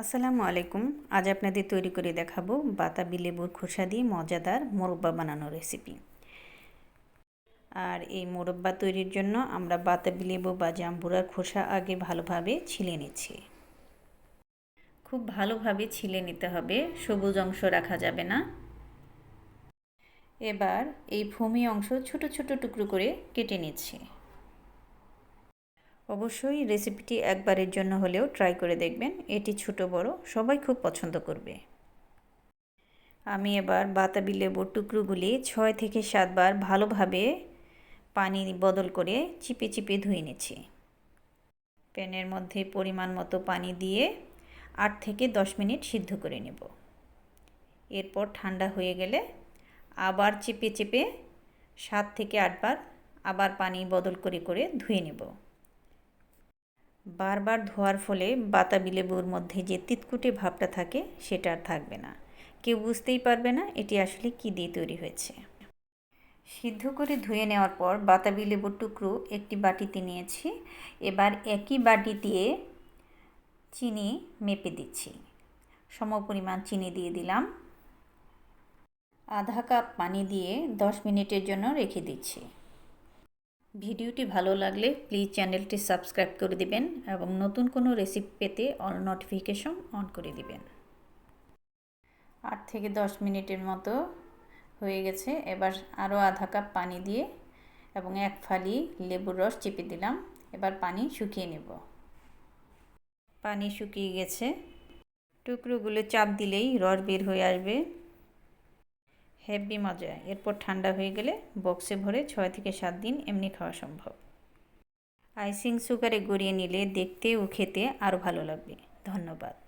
আসসালামু আলাইকুম। আজ আপনাদের তৈরি করে দেখাবো বাতাবি লেবুর খোসা দিয়ে মজাদার মোরব্বা বানানোর রেসিপি আর এই মোরব্বা তৈরির জন্য আমরা বাতাবি লেবু বা জাম্বুরার খোসা আগে ভালোভাবে ছিলে নিচ্ছি। খুব ভালোভাবে ছিলে নিতে হবে, সবুজ অংশ রাখা যাবে না। এবার এই ফমি অংশ ছোট ছোট টুকরো করে কেটে নিচ্ছি। অবশ্যই রেসিপিটি একবারের জন্য হলেও ট্রাই করে দেখবেন। এটি ছোট, বড়, সবাই খুব পছন্দ করবে। আমি এবার বাতাবি লেবুর টুকরোগুলি ছয় থেকে সাতবার ভালোভাবে পানি বদল করে চিপে চিপে ধুয়ে নিচ্ছি। প্যানের মধ্যে পরিমাণ মতো পানি দিয়ে আট থেকে দশ মিনিট সিদ্ধ করে নেব। এরপর ঠান্ডা হয়ে গেলে আবার চেপে চেপে সাত থেকে আটবার আবার পানি বদল করে করে ধুয়ে নেব। বারবার ধোয়ার ফলে বাতাবি লেবুর মধ্যে যে তিতকুটে ভাবটা থাকে, সেটা আর থাকবে না। কেউ বুঝতেই পারবে না এটি আসলে কী দিয়ে তৈরি হয়েছে। সিদ্ধ করে ধুয়ে নেওয়ার পর বাতাবি লেবুর টুকরো একটি বাটিতে নিয়েছি। এবার একই বাটি দিয়ে চিনি মেপে দিচ্ছি। সম পরিমাণ চিনি দিয়ে দিলাম। আধা কাপ পানি দিয়ে দশ মিনিটের জন্য রেখে দিচ্ছি। ভিডিওটি ভালো লাগলে প্লিজ চ্যানেলটি সাবস্ক্রাইব করে দিবেন এবং নতুন কোনো রেসিপি পেতে অল নোটিফিকেশন অন করে দিবেন। আট থেকে দশ মিনিটের মতো হয়ে গেছে। এবার আরও আধা কাপ পানি দিয়ে এবং এক ফালি লেবুর রস চেপে দিলাম। এবার পানি শুকিয়ে নেব। পানি শুকিয়ে গেছে। টুকরোগুলো চাপ দিলেই রস বের হয়ে আসবে। হেভি মজা। এরপর ঠান্ডা হয়ে গেলে বক্সে ভরে ছয় থেকে সাত দিন এমনি খাওয়া সম্ভব। আইসিং সুগারে গড়িয়ে নিলে দেখতে ও খেতে আরও ভালো লাগবে। ধন্যবাদ।